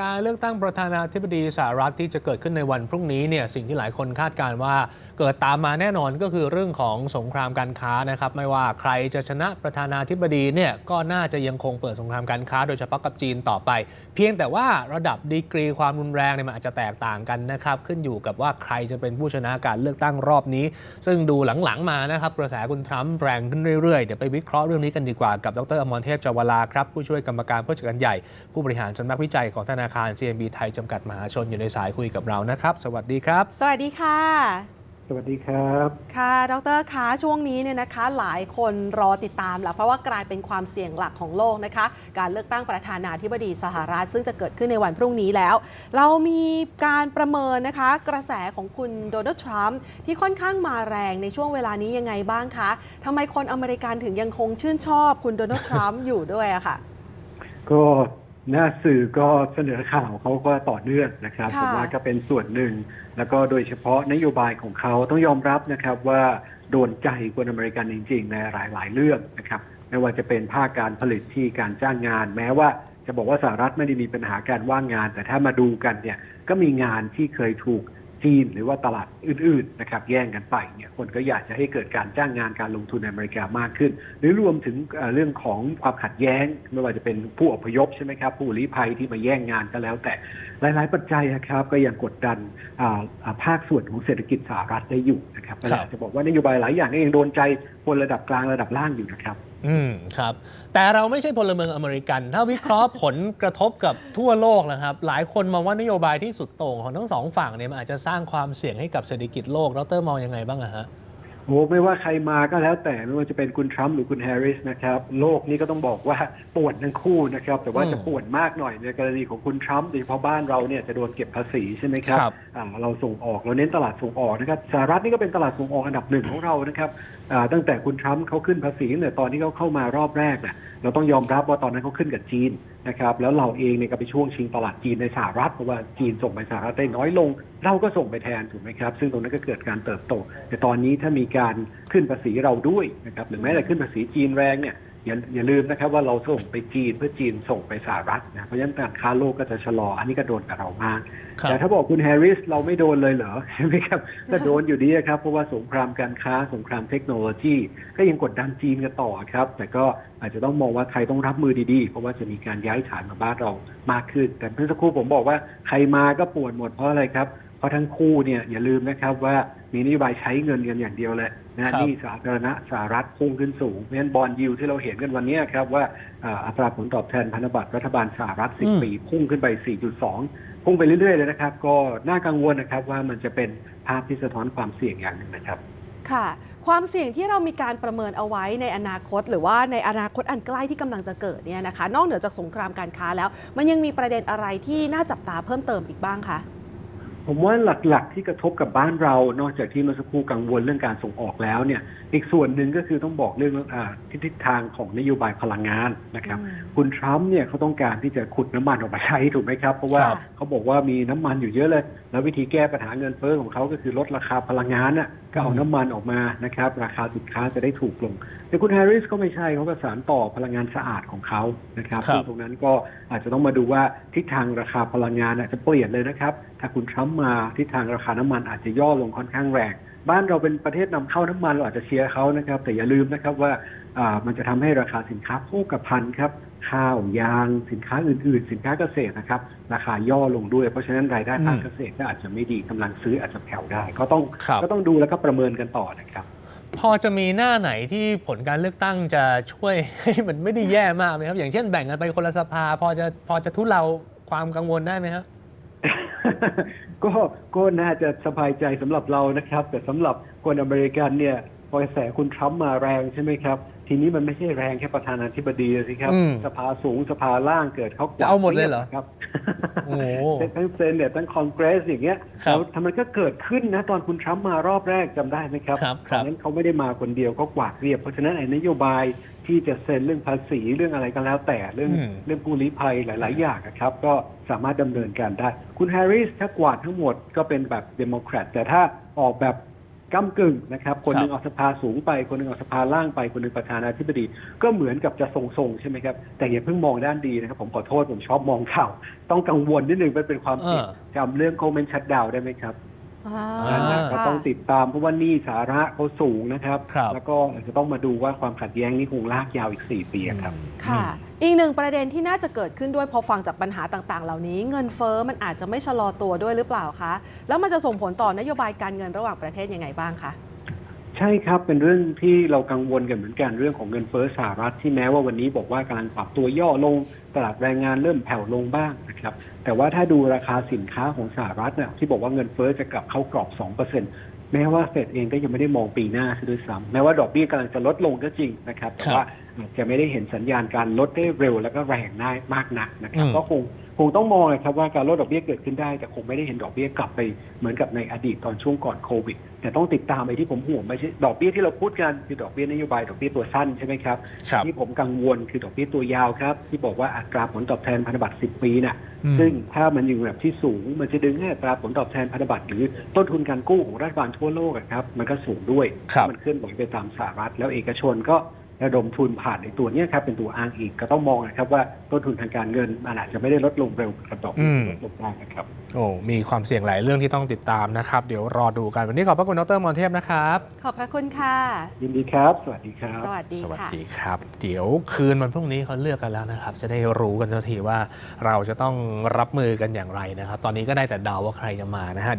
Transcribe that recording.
การเลือกตั้งประธานาธิบดีสหรัฐที่จะเกิดขึ้นในวันพรุ่งนี้เนี่ยสิ่งที่หลายคนคาดการณ์ว่า เกิดตามมาแน่นอนก็คือเรื่องของสงครามการค้านะครับไม่ว่าใครจะชนะประธานาธิบดีเนี่ยก็น่าจะยังคงเปิดสงครามการค้า โดยเฉพาะกับจีนต่อไป เพียงแต่ว่าระดับดีกรีความรุนแรงเนี่ยมันอาจจะแตกต่างกันนะครับขึ้นอยู่กับว่าใครจะเป็นผู้ชนะการเลือกตั้งรอบนี้ ซึ่งดูหลังๆมานะครับกระแสคุณทรัมป์แรงขึ้นเรื่อยๆเดี๋ยวไปวิเคราะห์เรื่องนี้กันดีกว่ากับดรอมรเทพจวลาครับผู้ช่วยกรรมการผู้จัดการใหญ่ผู้บริหารสำนักวิจัยของธนาคาร CMB ไทยจำกัดมหาชนอยู่ในสายคุยกับเรานะครับ สวัสดีครับ สวัสดีค่ะ สวัสดีครับ ค่ะ ดรคะช่วงนี้เนี่ยนะคะ หลายคนรอติดตามแล้วเพราะว่ากลายเป็นความเสี่ยงหลักของโลกนะคะ การเลือกตั้งประธานาธิบดีสหรัฐ ซึ่งจะเกิดขึ้นในวันพรุ่งนี้แล้ว เรามีการประเมินนะคะ กระแสของคุณโดนัลด์ทรัมป์ที่ค่อนข้างมาแรงในช่วงเวลานี้ยังไงบ้างคะทำไมคนอเมริกันถึงยังคงชื่นชอบคุณโดนัลด์ทรัมป์อยู่ด้วยอะค่ะ ก็ หน้าสื่อก็เสนอข่าวเขาก็ต่อเนื่องนะครับค่ะ ผมว่าก็เป็นส่วนหนึ่ง แล้วก็โดยเฉพาะนโยบายของเขาต้องยอมรับนะครับว่าโดนใจคนอเมริกันจริง ๆ ในหลาย ๆ เรื่องนะครับไม่ว่าจะเป็นภาคการผลิตที่การจ้างงาน แม้ว่าจะบอกว่าสหรัฐไม่ได้มีปัญหาการว่างงาน แต่ถ้ามาดูกันเนี่ยก็มีงานที่เคยถูก จีนหรือว่าตลาดอื่นๆนะครับแย่งกันไปเนี่ยคนก็อยากจะให้เกิดการจ้างงานการลงทุนในอเมริกามากขึ้น หรือรวมถึงเอ่อเรื่องของความขัดแย้ง ไม่ว่าจะเป็นผู้อพยพใช่ไหมครับผู้ลี้ภัยที่มาแย่งงานก็แล้ว แต่หลาย ๆ ปัจจัยนะครับก็ยังกดดันอ่าอ่าภาคส่วนของเศรษฐกิจสหรัฐได้อยู่นะครับก็อยากจะบอกว่านโยบายหลายอย่างก็ยังโดนใจคนระดับกลางระดับล่างอยู่นะครับ อืมครับ แต่เราไม่ใช่พลเมืองอเมริกัน ถ้าวิเคราะห์ผลกระทบกับทั่วโลกนะครับ หลายคนมองว่านโยบายที่สุดโต่งของทั้งสองฝั่งเนี่ยมันอาจจะสร้างความเสี่ยงให้กับเศรษฐกิจโลกดรมองยังไงบ้างอะฮะ โอ้ไม่ว่าใครมาก็แล้วแต่ไม่ว่าจะเป็นคุณทรัมป์หรือคุณแฮร์ริสนะครับ โลกนี้ก็ต้องบอกว่าปวดทั้งคู่นะครับ แต่ว่าอืมจะปวดมากหน่อยในกรณีของคุณทรัมป์โดยเฉพาะบ้านเราเนี่ยจะโดนเก็บภาษีใช่ไหมครับครับอ่าเราส่งออกเราเน้นตลาดส่งออกนะครับสหรัฐนี่ก็เป็นตลาดส่งออกอันดับหนึ่งของเรานะครับอ่าตั้งแต่คุณทรัมป์เขาขึ้นภาษีเนี่ยตอนที่เขาเข้ามารอบแรกเนี่ยเราต้องยอมรับว่าตอนนั้นเขาขึ้นกับจีน นะครับแล้วเราเองเนี่ยก็ไปช่วงชิงตลาดจีนในสหรัฐเพราะว่าจีนส่งไปสหรัฐได้น้อยลง เราก็ส่งไปแทนถูกไหมครับ ซึ่งตรงนั้นก็เกิดการเติบโต แต่ตอนนี้ถ้ามีการขึ้นภาษีเราด้วยนะครับหรือแม้แต่ขึ้นภาษีจีนแรงเนี่ย อย่าอย่าลืมนะครับว่าเราส่งไปจีนเพื่อจีนส่งไปสหรัฐนะเพราะฉะนั้นการค้าโลกก็จะชะลอ อันนี้ก็โดนกับเรามาก ครับ แต่ถ้าบอกคุณแฮร์ริสเราไม่โดนเลยเหรอใช่ไหมครับก็โดนอยู่ดีครับ เพราะว่าสงครามการค้าสงครามเทคโนโลยี ก็ยังกดดันจีนกันต่อครับ แต่ก็อาจจะต้องมองว่าไทยต้องรับมือดีๆ เพราะว่าจะมีการย้ายฐานมาบ้านเรามากขึ้น แต่เมื่อสักครู่ผมบอกว่าใครมาก็ปวดหมดเพราะอะไรครับ เพราะทั้งคู่เนี่ยอย่าลืมนะครับว่ามีนโยบายใช้เงินกันอย่างเดียวเลยนะครัฮะบหนี่สาธารณะสหรัฐพุ่งขึ้นสูงเพราะฉะนั้นบอลยิวที่เราเห็นกันวันเนี้ยครับว่าอ่าอัตราผลตอบแทนพันธบัตรรัฐบาลสหรัฐอืม10 ปี พุ่งขึ้นไป 4.2 พุ่งไปเรื่อยๆเลยนะครับ ก็น่ากังวลนะครับว่ามันจะเป็นภาพที่สะท้อนความเสี่ยงอย่างหนึ่งนะครับค่ะ ความเสี่ยงที่เรามีการประเมินเอาไว้ในอนาคต หรือว่าในอนาคตอันใกล้ที่กำลังจะเกิดเนี่ยนะคะ นอกเหนือจากสงครามการค้าแล้ว มันยังมีประเด็นอะไรที่น่าจับตาเพิ่มเติมอีกบ้างคะ ผมว่าหลักๆที่กระทบกับบ้านเรา นอกจากที่เมื่อสักครู่กังวลเรื่องการส่งออกแล้วเนี่ย อีกส่วนหนึ่งก็คือต้องบอกเรื่องอาทิศทางของนโยบายพลังงานนะครับอืมคุณทรัมป์เนี่ยเขาต้องการที่จะขุดน้ำมันออกมาใช้ถูกไหมครับ เพราะว่าครับเขาบอกว่ามีน้ำมันอยู่เยอะเลย แล้ววิธีแก้ปัญหาเงินเฟ้อของเขาก็คือลดราคาพลังงานน่ะก็เอาน้ำมันออกมานะครับ ราคาสินค้าจะได้ถูกลง แต่คุณแฮร์ริสก็ไม่ใช่เขาก็สานต่อพลังงานสะอาดของเขานะครับครับซึ่งตรงนั้นก็อาจจะต้องมาดูว่าทิศทางราคาพลังงานอาจจะเปลี่ยนเลยนะครับ ถ้าคุณทรัมป์มาทิศทางราคาน้ำมันอาจจะย่อลงค่อนข้างแรงบ้านเราเป็นประเทศนำเข้าน้ำมันเราอาจจะเชียร์เขานะครับ แต่อย่าลืมนะครับว่าอ่ามันจะทำให้ราคาสินค้าโภคภัณฑ์ครับข้าวยางสินค้าอื่น ๆ สินค้าเกษตรนะครับ ราคาย่อลงด้วย เพราะฉะนั้นรายได้ภาคอืมเกษตรก็อาจจะไม่ดีกำลังซื้ออาจจะแผ่วได้ ก็ต้องครับก็ต้องดูแล้วก็ประเมินกันต่อนะครับ พอจะมีหน้าไหนที่ผลการเลือกตั้งจะช่วยให้มันไม่ได้แย่มากไหมครับ อย่างเช่นแบ่งกันไปคนละสภา พอจะพอจะทุเลาความกังวลได้ไหมครับก็ก็น่าจะสบายใจสำหรับเรานะครับ แต่สำหรับคนอเมริกันเนี่ยพอกระแสคุณทรัมป์มาแรงใช่ไหมครับ ทีนี้มันไม่ใช่แรงแค่ประธานาธิบดีสิครับ อืมสภาสูงสภาล่างเกิดเขากวจะเอาหมดเลยเหรอครับโอ้โหทั้งเซนเนี่ยทั้งคอนเกรสอย่างเงี้ยครับแล้วทำไมก็เกิดขึ้นนะ ตอนคุณทรัมป์มารอบแรกจำได้ไหมครับครับคตรัอบนนั้นเขาไม่ได้มาคนเดียวเขากวาดเรียบ เพราะฉะนั้นไอ้นโยบายที่จะเซ็นเรื่องภาษีเรื่องอะไรก็แล้วแต่เรื่อง อืม เรื่องผู้ลี้ภัยหลาย ๆ อย่างนะครับ ก็สามารถดำเนินการได้ คุณแฮร์ริสถ้ากวาดทั้งหมดก็เป็นแบบเดโมแครตแต่ถ้าออกแบบ ก้ากึ่งนะครับ คนหนึ่งครับเอาสภาสูงไป คนหนึ่งเอาสภาล่างไป คนหนึ่งประธานาธิบดี ก็เหมือนกับจะทรงๆใช่ไหมครับ แต่อย่าเพิ่งมองด้านดีนะครับ ผมขอโทษผมชอบมองข่าว ต้องกังวลนิดนึงมันเป็นความเสี่ยงเออจำเรื่องโคเมนชัดดาวได้ไหมครับ อ่า อ่านั่นนะก็ค่ะต้องติดตามเพราะว่าหนี่สาระเขาสูงนะครับ ครับ แล้วก็อาจจะต้องมาดูว่าความขัดแย้งนี้คงลากยาวอีก 4 ปีอะครับ ค่ะ อีกหนึ่งประเด็นที่น่าจะเกิดขึ้นด้วยพอฟังจากปัญหาต่างๆ เหล่านี้ เงินเฟ้อมันอาจจะไม่ชะลอตัวด้วยหรือเปล่าคะ แล้วมันจะส่งผลต่อนโยบายการเงินระหว่างประเทศยังไงบ้างคะ ใช่ครับเป็นเรื่องที่เรากังวลกันเหมือนกันเรื่องของเงินเฟ้อสหรัฐที่แม้ว่าวันนี้บอกว่ากำลังปรับตัวย่อลงตลาดแรงงานเริ่มแผ่วลงบ้างนะครับแต่ว่าถ้าดูราคาสินค้าของสหรัฐเนี่ยที่บอกว่าเงินเฟ้อจะกลับเข้ากรอบ 2% แม้ว่าเฟดเองก็ยังไม่ได้มองปีหน้าซะด้วยซ้ำแม้ว่าดอกเบี้ยกำลังจะลดลงก็จริงนะครับ แต่ว่าอาจจะไม่ได้เห็นสัญญาณการลดได้เร็วแล้วก็แรงได้มากนักนะครับอืมก็คงคงต้องมองนะครับว่าการลดดอกเบี้ยเกิดขึ้นได้ แต่คงไม่ได้เห็นดอกเบี้ยกลับไปเหมือนกับในอดีตตอนช่วงก่อนโควิด แต่ต้องติดตามไอ้ที่ผมห่วงไม่ใช่ดอกเบี้ยที่เราพูดกันคือดอกเบี้ยนโยบายดอกเบี้ยตัวสั้นใช่ไหมครับครับที่ผมกังวลคือดอกเบี้ยตัวยาวครับที่บอกว่าอัตราผลตอบแทนพันธบัตร10 ปีน่ะอืม ซึ่งถ้ามันอยู่แบบที่สูง มันจะดึงให้อัตราผลตอบแทนพันธบัตรหรือต้นทุนการกู้ของรัฐบาลทั่วโลกอะครับ มันก็สูงด้วยครับมันเคลื่อนไหวไปตามสหรัฐแล้วเอกชนก็ ระดมทุนผ่านในตัวเนี้ยครับเป็นตัวอ้างอิงก็ต้องมองนะครับว่าต้นทุนทางการเงินมันอาจจะไม่ได้ลดลงเร็วกับดอกเบี้ยที่ลดลงได้นะครับโอ้มีความเสี่ยงหลายเรื่องที่ต้องติดตามนะครับ เดี๋ยวรอดูกันวันนี้ขอบพระคุณดรมอนเทพนะครับ ขอบพระคุณค่ะยินดีครับ สวัสดีครับ สวัสดีสวัสค่ะดีครับ เดี๋ยวคืนวันพรุ่งนี้เขาเลือกกันแล้วนะครับ จะได้รู้กันทันทีว่าเราจะต้องรับมือกันอย่างไรนะครับ ตอนนี้ก็ได้แต่เดาว่าใครจะมานะฮะ